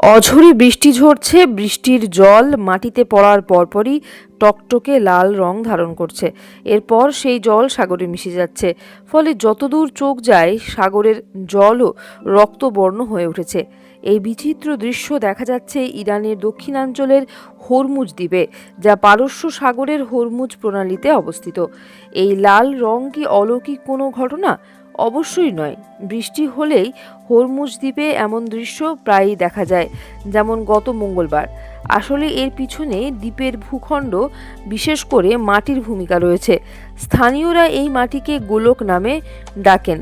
অঝরে বৃষ্টি ঝরছে, বৃষ্টির জল মাটিতে পড়ার পরপরই টকটকে লাল রং ধারণ করছে। এরপর সেই জল সাগরে মিশে যাচ্ছে। ফলে যতদূর চোখ যায়, সাগরের জলও রক্তবর্ণ হয়ে উঠেছে। এই বিচিত্র দৃশ্য দেখা যাচ্ছে ইরানের দক্ষিণাঞ্চলের হরমুজ দ্বীপে, যা পারস্য সাগরের হরমুজ প্রণালীতে অবস্থিত। এই লাল রং কি অলৌকিক কোনো ঘটনা? অবশ্যই নয়। বৃষ্টি হলেই হরমুজ দ্বীপে এমন দৃশ্য প্রায়ই দেখা যায়, যেমন গত মঙ্গলবার। আসলে এর পিছনে দ্বীপের ভূখণ্ড, বিশেষ করে মাটির ভূমিকা রয়েছে। স্থানীয়রা এই মাটিকে গোলক নামে ডাকেন।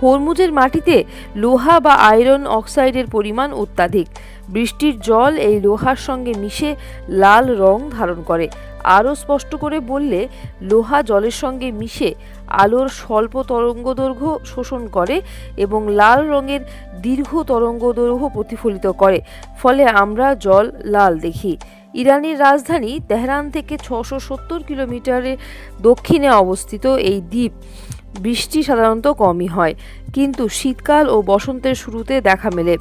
হরমুজের মাটিতে লোহা বা আয়রন অক্সাইডের পরিমাণ অত্যাধিক। বৃষ্টির জল এই লোহার সঙ্গে মিশে লাল রং ধারণ করে। আরও স্পষ্ট করে বললে, লোহা জলের সঙ্গে মিশে আলোর স্বল্প তরঙ্গদৈর্ঘ্য শোষণ করে এবং লাল রঙের দীর্ঘ তরঙ্গদৈর্ঘ্য প্রতিফলিত করে। ফলে আমরা জল লাল দেখি। ইরানের রাজধানী তেহরান থেকে ছশো সত্তর কিলোমিটারের দক্ষিণে অবস্থিত এই দ্বীপ বৃষ্টি সাধারণত কমই হয়। কিন্তু শীতকাল ও বসন্তের শুরুতে দেখা মেলে।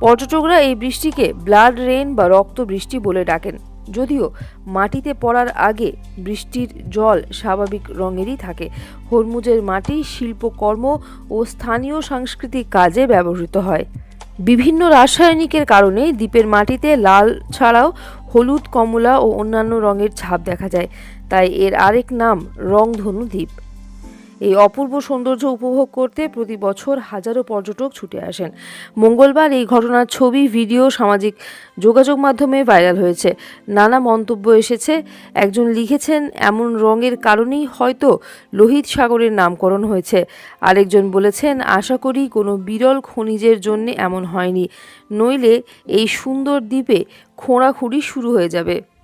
পর্যটকরা এই বৃষ্টিকে ব্লাড রেন বা রক্ত বৃষ্টি বলে ডাকেন। যদিও মাটিতে পড়ার আগে বৃষ্টির জল স্বাভাবিক রঙেরই থাকে। হরমুজের মাটি শিল্পকর্ম ও স্থানীয় সাংস্কৃতিক কাজে ব্যবহৃত হয়। বিভিন্ন রাসায়নিকের কারণে দ্বীপের মাটিতে লাল ছাড়াও হলুদ, কমলা ও অন্যান্য রঙের ছাপ দেখা যায়। তাই এর আরেক নাম রংধনু দ্বীপ। এই অপূর্ব সৌন্দর্য উপভোগ করতে প্রতি বছর হাজারো পর্যটক ছুটে আসেন। মঙ্গলবার এই ঘটনার ছবি, ভিডিও, সামাজিক যোগাযোগ মাধ্যমে ভাইরাল হয়েছে। নানা মন্তব্য এসেছে। একজন লিখেছেন, এমন রঙের কারণেই হয়তো লোহিত সাগরের নামকরণ হয়েছে। আরেকজন বলেছেন, আশা করি কোনো বিরল খনিজের জন্য এমন হয়নি। নইলে এই সুন্দর দ্বীপে খোঁড়াখুঁড়ি শুরু হয়ে যাবে।